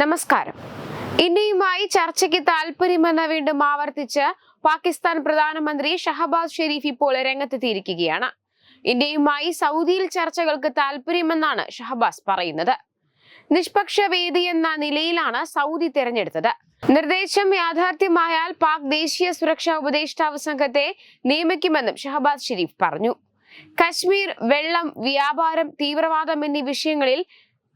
നമസ്കാരം. ഇന്ത്യയുമായി ചർച്ചയ്ക്ക് താല്പര്യമെന്ന് വീണ്ടും ആവർത്തിച്ച് പാകിസ്ഥാൻ പ്രധാനമന്ത്രി ഷഹബാസ് ഷെരീഫ് ഇപ്പോൾ രംഗത്തെത്തിയിരിക്കുകയാണ്. ഇന്ത്യയുമായി സൗദിയിൽ ചർച്ചകൾക്ക് താല്പര്യമെന്നാണ് ഷഹബാസ് പറയുന്നത്. നിഷ്പക്ഷ വേദി എന്ന നിലയിലാണ് സൗദി തിരഞ്ഞെടുത്തത്. നിർദ്ദേശം യാഥാർത്ഥ്യമായാൽ പാക് ദേശീയ സുരക്ഷാ ഉപദേഷ്ടാവ് സംഘത്തെ നിയമിക്കുമെന്നും ഷഹബാസ് ഷെരീഫ് പറഞ്ഞു. കശ്മീർ വെള്ളം വ്യാപാരം തീവ്രവാദം എന്നീ വിഷയങ്ങളിൽ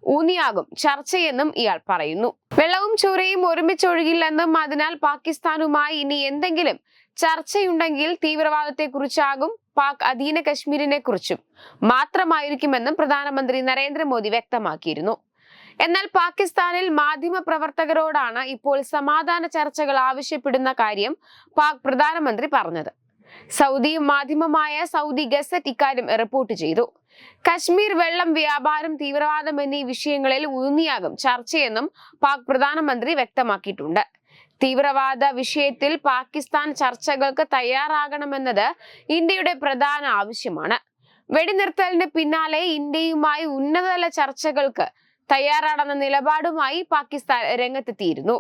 ഊന്നിയാകും. ചർച്ചയെന്നും ഇയാൾ പറയുന്നു. വെള്ളവും ചോരയും ഒരുമിച്ചൊഴുകില്ലെന്നും അതിനാൽ പാകിസ്ഥാനുമായി ഇനി എന്തെങ്കിലും ചർച്ചയുണ്ടെങ്കിൽ തീവ്രവാദത്തെ കുറിച്ചാകും പാക് അധീന കശ്മീരിനെ കുറിച്ചും മാത്രമായിരിക്കുമെന്നും പ്രധാനമന്ത്രി നരേന്ദ്രമോദി വ്യക്തമാക്കിയിരുന്നു. എന്നാൽ പാകിസ്ഥാനിൽ മാധ്യമ പ്രവർത്തകരോടാണ് ഇപ്പോൾ സമാധാന ചർച്ചകൾ ആവശ്യപ്പെടുന്ന കാര്യം പാക് പ്രധാനമന്ത്രി പറഞ്ഞത്. സൗദി മാധ്യമമായ സൗദി ഗസറ്റ് ഇക്കാര്യം റിപ്പോർട്ട് ചെയ്തു. കശ്മീർ വെള്ളം വ്യാപാരം തീവ്രവാദം എന്നീ വിഷയങ്ങളിൽ ഊന്നിയാകും ചർച്ചയെന്നും പാക് പ്രധാനമന്ത്രി വ്യക്തമാക്കിയിട്ടുണ്ട്. തീവ്രവാദ വിഷയത്തിൽ പാകിസ്ഥാൻ ചർച്ചകൾക്ക് തയ്യാറാകണമെന്നത് ഇന്ത്യയുടെ പ്രധാന ആവശ്യമാണ്. വെടിനിർത്തലിന് പിന്നാലെ ഇന്ത്യയുമായി ഉന്നതതല ചർച്ചകൾക്ക് തയ്യാറാണെന്ന നിലപാടുമായി പാകിസ്ഥാൻ രംഗത്തെത്തിയിരുന്നു.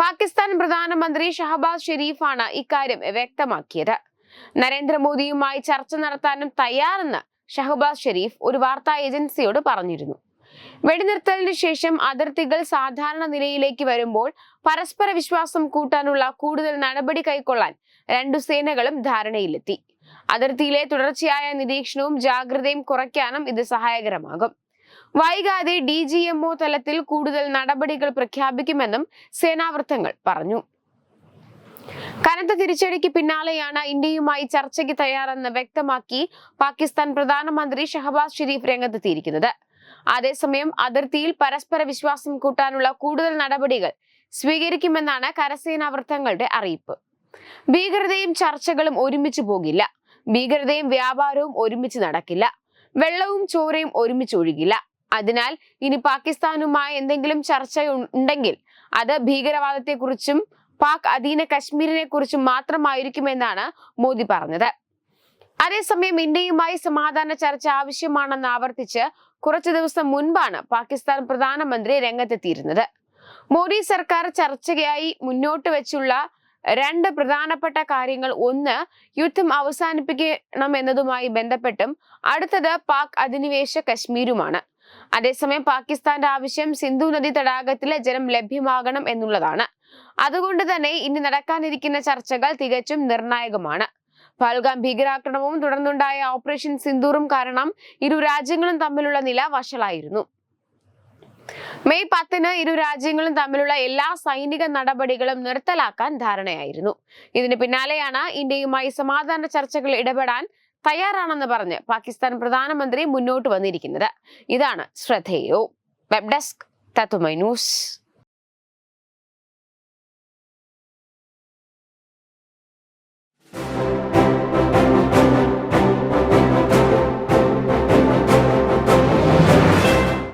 പാകിസ്ഥാൻ പ്രധാനമന്ത്രി ഷഹബാസ് ഷെരീഫാണ് ഇക്കാര്യം വ്യക്തമാക്കിയത്. നരേന്ദ്രമോദിയുമായി ചർച്ച നടത്താനും തയ്യാറെന്ന് ഷഹബാസ് ഷെരീഫ് ഒരു വാർത്താ ഏജൻസിയോട് പറഞ്ഞിരുന്നു. വെടിനിർത്തലിന് ശേഷം അതിർത്തികൾ സാധാരണ നിലയിലേക്ക് വരുമ്പോൾ പരസ്പര വിശ്വാസം കൂട്ടാനുള്ള കൂടുതൽ നടപടി കൈക്കൊള്ളാൻ രണ്ടു സേനകളും ധാരണയിലെത്തി. അതിർത്തിയിലെ തുടർച്ചയായ നിരീക്ഷണവും ജാഗ്രതയും കുറയ്ക്കാനും ഇത് സഹായകരമാകും. വൈകാതെ ഡി ജി എം ഒ തലത്തിൽ കൂടുതൽ നടപടികൾ പ്രഖ്യാപിക്കുമെന്നും സേനാവൃത്തങ്ങൾ പറഞ്ഞു. കനത്ത തിരിച്ചടിക്ക് പിന്നാലെയാണ് ഇന്ത്യയുമായി ചർച്ചയ്ക്ക് തയ്യാറെന്ന് വ്യക്തമാക്കി പാകിസ്ഥാൻ പ്രധാനമന്ത്രി ഷഹബാസ് ഷെരീഫ് രംഗത്തെത്തിയിരിക്കുന്നത്. അതേസമയം അതിർത്തിയിൽ പരസ്പര വിശ്വാസം കൂട്ടാനുള്ള കൂടുതൽ നടപടികൾ സ്വീകരിക്കുമെന്നാണ് കരസേനാ വൃത്തങ്ങളുടെ അറിയിപ്പ്. ഭീകരതയും ചർച്ചകളും ഒരുമിച്ച് പോകില്ല. ഭീകരതയും വ്യാപാരവും ഒരുമിച്ച് നടക്കില്ല. വെള്ളവും ചോരയും ഒരുമിച്ച് ഒഴുകില്ല. അതിനാൽ ഇനി പാകിസ്ഥാനുമായി എന്തെങ്കിലും ചർച്ച ഉണ്ടെങ്കിൽ അത് ഭീകരവാദത്തെക്കുറിച്ചും പാക് അധീന കശ്മീരിനെ കുറിച്ചും മാത്രമായിരിക്കുമെന്നാണ് മോദി പറഞ്ഞത്. അതേസമയം ഇന്ത്യയുമായി സമാധാന ചർച്ച ആവശ്യമാണെന്ന് ആവർത്തിച്ച് കുറച്ചു ദിവസം മുൻപാണ് പാകിസ്ഥാൻ പ്രധാനമന്ത്രി രംഗത്തെത്തിയിരുന്നത്. മോദി സർക്കാർ ചർച്ചയായി മുന്നോട്ട് വെച്ചുള്ള രണ്ട് പ്രധാനപ്പെട്ട കാര്യങ്ങൾ. ഒന്ന് യുദ്ധം അവസാനിപ്പിക്കണം എന്നതുമായി ബന്ധപ്പെട്ടും അടുത്തത് പാക് അധിനിവേശ കശ്മീരുമാണ്. അതേസമയം പാകിസ്ഥാന്റെ ആവശ്യം സിന്ധു നദി തടാകത്തിലെ ജലം ലഭ്യമാകണം എന്നുള്ളതാണ്. അതുകൊണ്ട് തന്നെ ഇനി നടക്കാനിരിക്കുന്ന ചർച്ചകൾ തികച്ചും നിർണായകമാണ്. പൽഗാം ഭീകരാക്രമണവും തുടർന്നുണ്ടായ ഓപ്പറേഷൻ സിന്ദൂറും കാരണം ഇരു രാജ്യങ്ങളും തമ്മിലുള്ള നില വഷളായിരുന്നു. മെയ് പത്തിന് ഇരു രാജ്യങ്ങളും തമ്മിലുള്ള എല്ലാ സൈനിക നടപടികളും നിർത്തലാക്കാൻ ധാരണയായിരുന്നു. ഇതിന് പിന്നാലെയാണ് ഇന്ത്യയുമായി സമാധാന ചർച്ചകൾ ഇടപെടാൻ തയ്യാറാണെന്ന് പറഞ്ഞ് പാകിസ്ഥാൻ പ്രധാനമന്ത്രി മുന്നോട്ട് വന്നിരിക്കുന്നത്. ഇതാണ് ശ്രദ്ധേയോ. വെബ് ഡെസ്ക് തത്തുമൈ ന്യൂസ്